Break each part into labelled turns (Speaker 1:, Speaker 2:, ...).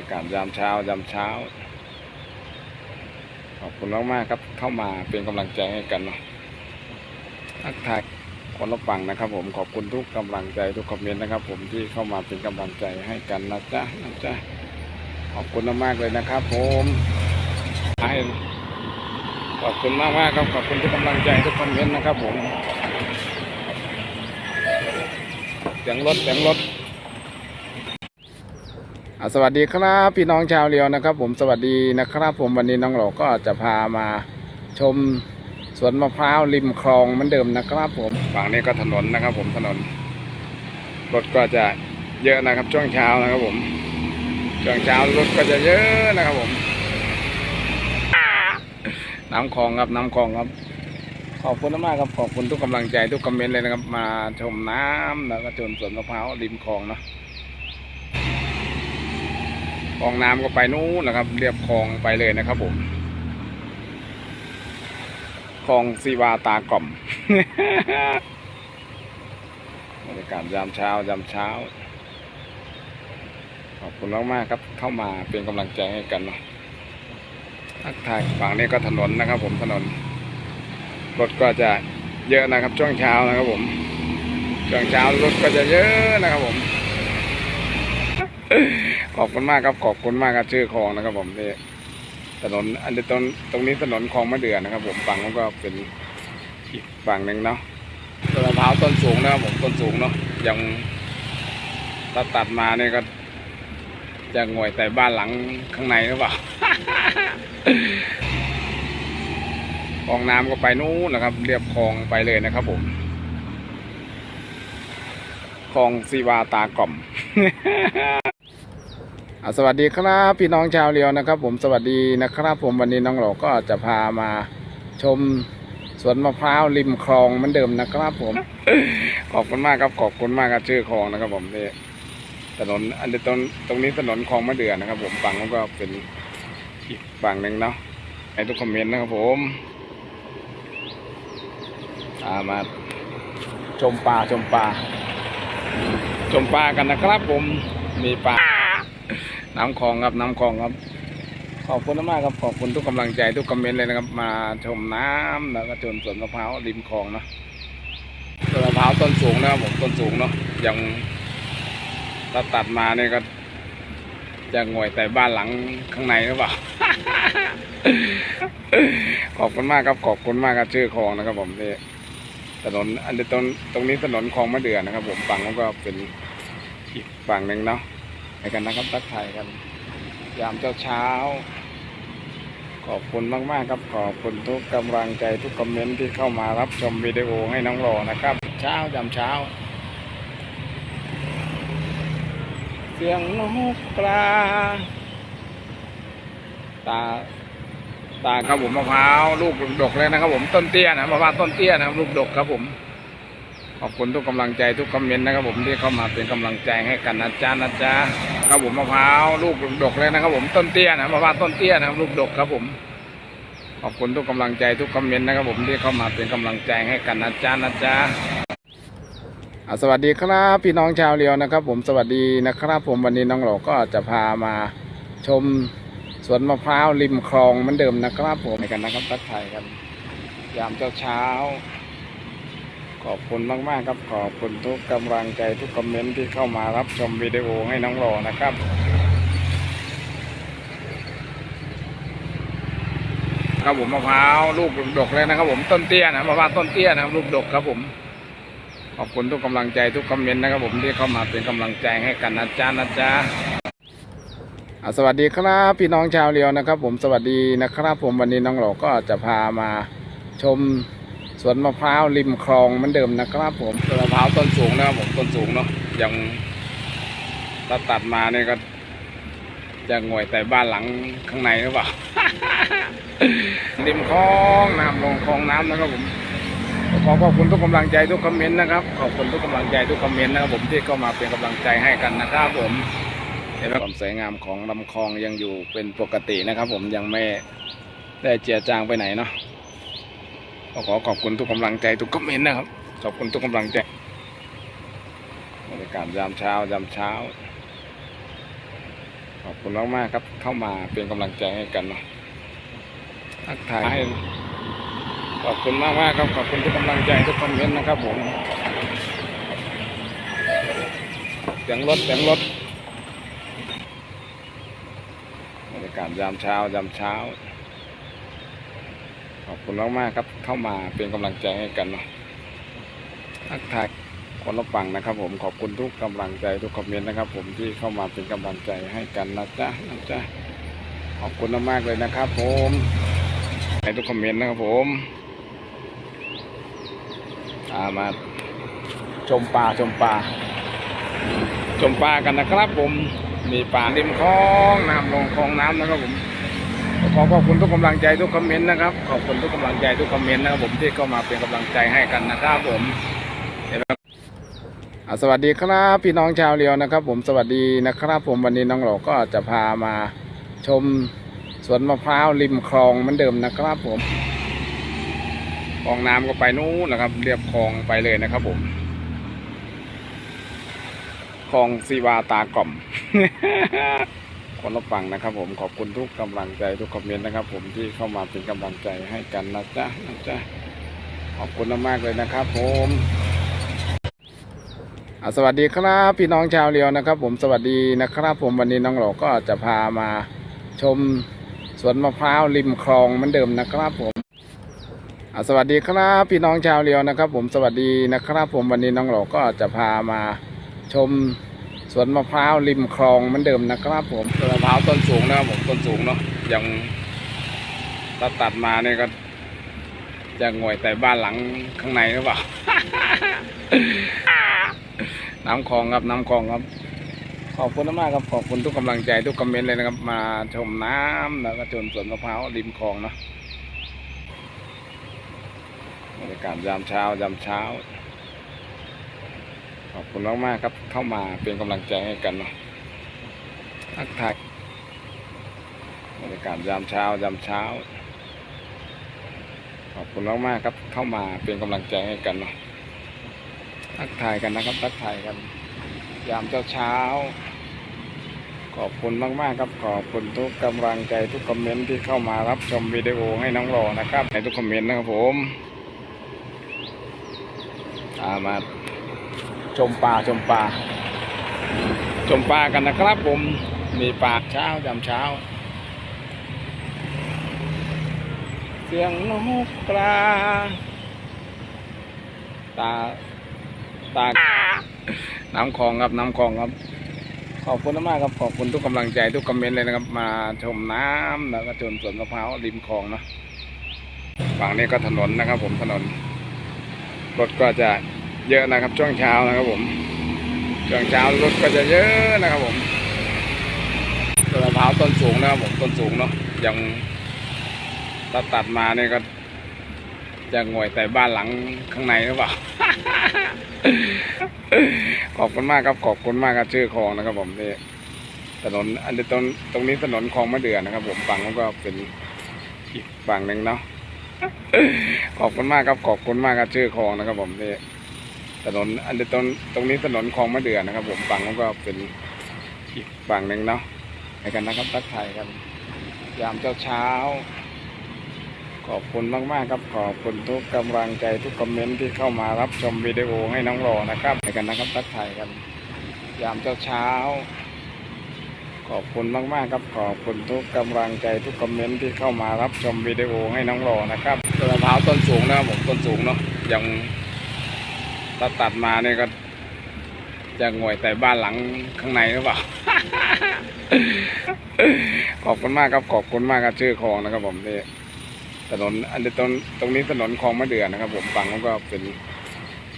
Speaker 1: รยากาศยามเช้ายามเช้า ขอบคุณมากมากๆครับ เข้ามาเป็นกำลังใจให้กันเนาะทักทายคนละฝั่งนะครับ ผมขอบคุณทุกกำลังใจทุกคอมเมนต์นะครับ ผมที่เข้ามาเป็นกำลังใจให้กันนะจ๊ะนะจ๊ะขอบคุณมากๆเลยนะครับ ผมให้ขอบคุณมากมากๆครับขอบคุณทุกกำลังใจทุกคอมเมนต์นะครับ ผมเสียงรถเสียงรถ สวัสดีครับพี่น้องชาวเรียวนะครับ ผมสวัสดีนะครับ ผมวันนี้น้องหลอกก็จะพามาชมสวนมะพร้าวริมคลองเหมือนเดิมนะครับ ผมฝั่งนี้ก็ถนนนะครับ ผมถนนรถก็จะเยอะนะครับ ช่วงเช้านะครับ ผมช่วงเช้ารถก็จะเยอะนะครับ ผมน้ำคลองครับน้ำคลองครับ ขอบคุณมากครับขอบคุณทุกกำลังใจทุกคอมเมนต์เลยนะครับ มาชมน้ำแล้วก็ชมสวนมะพร้าวริมคลองเนาะ คลองน้ำก็ไปนู้นนะครับ เรียบคลองไปเลยนะครับผมคลองสีวาตากล่อมบรรยากาศยามเช้ายามเช้า ขอบคุณมากๆครับ เข้ามาเป็นกำลังใจให้กันเนาะทักทายฝั่งนี้ก็ถนนนะครับ ผมถนนรถก็จะเยอะนะครับ ช่วงเช้านะครับผมช่วงเช้ารถก็จะเยอะนะครับผม ขอบคุณมากครับขอบคุณมากครับชื่อคลองนะครับ ผมนี่ถนนอันนี้ตรงตรงนี้ถนนคลองมะเดื่อนะครับ ผมฝั่งนั้นก็เป็นอีกฝั่งหนึ่งเนาะต้นมะพร้าวต้นสูงนะครับผมต้นสูงเนาะยังตัดตัดมาเนี่ยก็จะงวยแต่บ้านหลังข้างในหรือเปล่าคลองน้ำก็ไปนู้นนะครับ เรียบคลองไปเลยนะครับ ผมคลองสีวาตากล่อม สวัสดีครับพี่น้องชาวเรียวนะครับ ผมสวัสดีนะครับ ผมวันนี้น้องหลอกก็จะพามาชมสวนมะพร้าวริมคลองเหมือนเดิมนะครับ ผม ขอบคุณมากครับขอบคุณมากครับชื่อคลองนะครับ ผมนี่ถนนอันนี้ตรงตรงนี้ถนนคลองมะเดื่อนะครับ ผมฝั่งนั้นก็เป็นอีกฝั่งหนึ่งเนาะให้ทุกคอมเมนต์นะครับ ผมอามาชมปลาชมปลาชมปลากันนะครับ ผมมีปลา น้ำคลองครับน้ำคลองครับ ขอบคุณมากครับขอบคุณทุกกำลังใจทุกคอมเมนต์เลยนะครับ มาชมน้ำแล้วก็ชมสวนมะพร้าวริมคลองเนาะต้นมะพร้าวต้นสูงนะครับผมต้นสูงเนาะยังตัดตัดมาเนี่ยก็จะงวยแต่บ้านหลังข้างในหรือเปล่า ขอบคุณมากครับขอบคุณมากครับชื่อคลองนะครับ ผมนี่ถนนอันนี้ตรงตรงนี้ถนนคลองมะเดื่อนะครับ ผมฝั่งนั้นก็เป็นอีกฝั่งหนึ่งเนาะ ไปกันนะครับทักทายกัน ยามเช้าเช้า ขอบคุณมากๆครับ ขอบคุณทุกกำลังใจทุกคอมเมนต์ที่เข้ามารับชมวิดีโอให้น้องรอนะครับ เช้ายามเช้า เสียงนกกาตาตาครับผมมะพร้าวลูกดกเลยนะครับผมต้นเตี้ยนะมะพร้าวต้นเตี้ยนะครับลูกดกครับผม ขอบคุณทุกกำลังใจทุกคอมเมนต์นะครับผมที่เข้ามาเป็นกำลังใจให้กันนะจ๊ะนะจ๊ะครับผมมะพร้าวลูกดกเลยนะครับผมต้นเตี้ยนะมะพร้าวต้นเตี้ยนะครับลูกดกครับผมขอบคุณทุกกำลังใจทุกคอมเมนต์นะครับผมที่เข้ามาเป็นกำลังใจให้กันนะจ๊ะนะจ๊ะสวัสดีครับพี่น้องชาวเรียวนะครับ ผมสวัสดีนะครับผมวันนี้น้องหลอกก็จะพามาชมสวนมะพร้าวริมคลองเหมือนเดิมนะครับผมไปกันนะครับทักทายกัน ยามเช้าเช้า ขอบคุณมากๆครับ ขอบคุณทุกกำลังใจทุกคอมเมนต์ที่เข้ามารับชมวิดีโอให้น้องรอนะครับครับผมมะพร้าวลูกดกเลยนะครับ ผมต้นเตี้ยนะมะพร้าวต้นเตี้ยนะครับลูกดกครับผม ขอบคุณทุกกำลังใจทุกคอมเมนต์นะครับผมที่เข้ามาเป็นกำลังใจให้กันนะจ๊ะนะจ๊ะสวัสดีครับพี่น้องชาวเรียวนะครับ ผมสวัสดีนะครับ ผมวันนี้น้องหลอกก็จะพามาชม สวนมะพร้าวริมคลองเหมือนเดิมนะครับผมต้นมะพร้าวต้นสูงนะครับผมต้นสูงเนาะยังตัดตัดมาเนี่ยก็ จะงวยแต่บ้านหลังข้างในหรือเปล่าริมคลองน้ำลงคลองน้ำนะครับผมขอขอบคุณทุกกำลังใจทุกคอมเมนต์นะครับขอบคุณทุกกำลังใจทุกคอมเมนต์นะครับผมที่เข้ามาเป็นกำลังใจให้กันนะครับผมเห็นไหมความสวยงามของลำคลองยังอยู่เป็นปกตินะครับ ผมยังไม่ได้เจียจางไปไหนเนาะ ก็ขอขอบคุณทุกกำลังใจทุกคอมเมนต์นะครับ ขอบคุณทุกกำลังใจบรรยากาศยามเช้ายามเช้า ขอบคุณมากๆครับ เข้ามาเป็นกำลังใจให้กันเนาะทักทายให้ขอบคุณมากมากๆครับ ขอบคุณทุกกำลังใจทุกคอมเมนต์นะครับผมเสียงรถเสียงรถบรรยากาศยามเช้ายามเช้า อบคุณมากมากๆครับ เข้ามาเป็นกำลังใจให้กันเนาะทักทายคนละฝั่งนะครับ ผมขอบคุณทุกกำลังใจทุกคอมเมนต์นะครับ ผมที่เข้ามาเป็นกำลังใจให้กันนะจ๊ะนะจ๊ะขอบคุณมากๆเลยนะครับ ผมให้ทุกคอมเมนต์นะครับผมอามาชมปลาชมปลาชมปลากันนะครับ ผมมีปลาริมคลองน้ำลงคลองน้ำนะครับผม อขอบคุณทุกกำลังใจทุกคอมเมนต์นะครับ ขอบคุณทุกกำลังใจทุกคอมเมนต์นะครับผมที่เข้ามาเป็นกำลังใจให้กันนะครับผมสวัสดีครับพี่น้องชาวเรียวนะครับ ผมสวัสดีนะครับผมวันนี้น้องหลอก็จะพามาชมสวนมะพร้าวริมคลองเหมือนเดิมนะครับ ผมคลองน้ำก็ไปนู้นนะครับ เรียบคลองไปเลยนะครับ ผมคลองสีวาตากล่อม คนละฝั่งนะครับ ผมขอบคุณทุกกำลังใจทุกคอมเมนต์นะครับ ผมที่เข้ามาเป็นกำลังใจให้กันนะจ๊ะนะจ๊ะขอบคุณมากๆเลยนะครับ ผมอ่าสวัสดีครับพี่น้องชาวเรียวนะครับ ผมสวัสดีนะครับ ผมวันนี้น้องหลอกก็จะพามาชมสวนมะพร้าวริมคลองเหมือนเดิมนะครับผมอ่าสวัสดีครับพี่น้องชาวเรียวนะครับ ผมสวัสดีนะครับ ผมวันนี้น้องหลอกก็จะพามาชม สวนมะพร้าวริมคลองเหมือนเดิมนะครับ ผมสวนมะพร้าวต้นสูงนะครับผมต้นสูงเนาะยังถ้าตัดมาเนี่ยก็จะงวยแต่บ้านหลังข้างในหรือเปล่า น้ำคลองครับน้ำคลองครับ ขอบคุณมากครับขอบคุณทุกกำลังใจทุกคอมเมนต์เลยนะครับ มาชมน้ำแล้วก็ชมสวนมะพร้าวริมคลองเนาะบรรยากาศยามเช้ายามเช้า ขอบคุณมากๆครับ เข้ามาเป็นกำลังใจให้กันเนาะทักทายบรรยากาศยามเช้ายามเช้า ขอบคุณมากๆครับ เข้ามาเป็นกำลังใจให้กันเนาะทักทายกันนะครับ ทักทายกัน ยามเช้าเช้าขอบคุณมากๆครับขอบคุณทุกกำลังใจทุกคอมเมนต์ที่เข้ามารับชมวิดีโอให้น้องรอนะครับในทุกคอมเมนต์นะครับผม อามา ชมปลาชมปลาชมปลากันนะครับผมมีปลาเช้ายามเช้า เสียงนกกราตาตาน้ำคลองครับน้ำคลองครับขอบคุณมากครับขอบคุณทุกกำลังใจทุกคอมเมนต์เลยนะครับ มาชมน้ำแล้วก็ชมสวนมะพร้าวริมคลองนะฝั่งนี้ก็ถนนนะครับผมถนนรถก็จะ เยอะนะครับ ช่วงเช้านะครับผมช่วงเช้ารถก็จะเยอะนะครับผมต้นมะพร้าวต้นสูงนะครับผมต้นสูงเนาะยังถ้าตัดมาเนี่ยก็จะงวยแต่บ้านหลังข้างในหรือเปล่า ขอบคุณมากครับขอบคุณมากครับชื่อคลองนะครับ ผมนี่ถนนอันนี้ตรงตรงนี้ถนนคลองมะเดื่อนะครับ ผมฝั่งนั้นก็เป็นอีกฝั่งหนึ่งเนาะขอบคุณมากครับขอบคุณมากครับชื่อคลองนะครับ ผมนี่ ถนนอันนี้ตรงตรงนี้ถนนคลองมะเดื่อนะครับ ผมฝั่งนั้นก็เป็นอีกฝั่งหนึ่งเนาะไปกันนะครับทักทายกันยามเช้าเช้าขอบคุณมากๆครับ ขอบคุณทุกกำลังใจทุกคอมเมนต์ที่เข้ามารับชมวิดีโอให้น้องรอนะครับไปกันนะครับทักทายกันยามเช้าเช้าขอบคุณมากๆครับขอบคุณทุกกำลังใจทุกคอมเมนต์ที่เข้ามารับชมวิดีโอให้น้องรอนะครับต้นมะพร้าวต้นสูงนะครับผมต้นสูงเนาะยัง ถ้าตัดมาเนี่ยก็ จะงวยแต่บ้านหลังข้างในหรือเปล่า ขอบคุณมากครับ ขอบคุณมากครับชื่อคลองนะครับ ผมนี่ถนน อันนี้ตรงตรงนี้ถนนคลองมะเดื่อนะครับ ผมฝั่งนั้นก็เป็น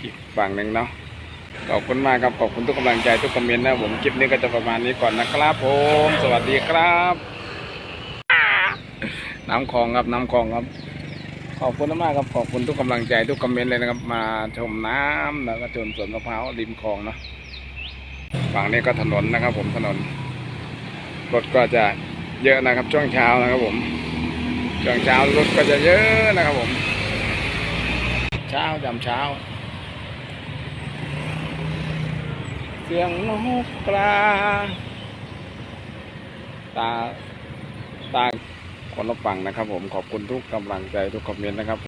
Speaker 1: อีกฝั่งหนึ่งเนาะขอบคุณมากครับ ขอบคุณทุกกำลังใจทุกคอมเมนต์นะผมคลิปนี้ก็จะประมาณนี้ก่อนนะครับผมสวัสดีครับ น้ำคลองครับน้ำคลองครับ ขอบคุณมากครับขอบคุณทุกกำลังใจทุกคอมเมนต์เลยนะครับ มาชมน้ำแล้วก็ชมสวนมะพร้าวริมคลองเนาะฝั่งนี้ก็ถนนนะครับ ผมถนนรถก็จะเยอะนะครับ ช่วงเช้านะครับ ผมช่วงเช้ารถก็จะเยอะนะครับ ผม เช้ายามเช้า เสียงนกกราตาตา คนรับฟังนะครับ ผมขอบคุณทุกกำลังใจทุกคอมเมนต์นะครับ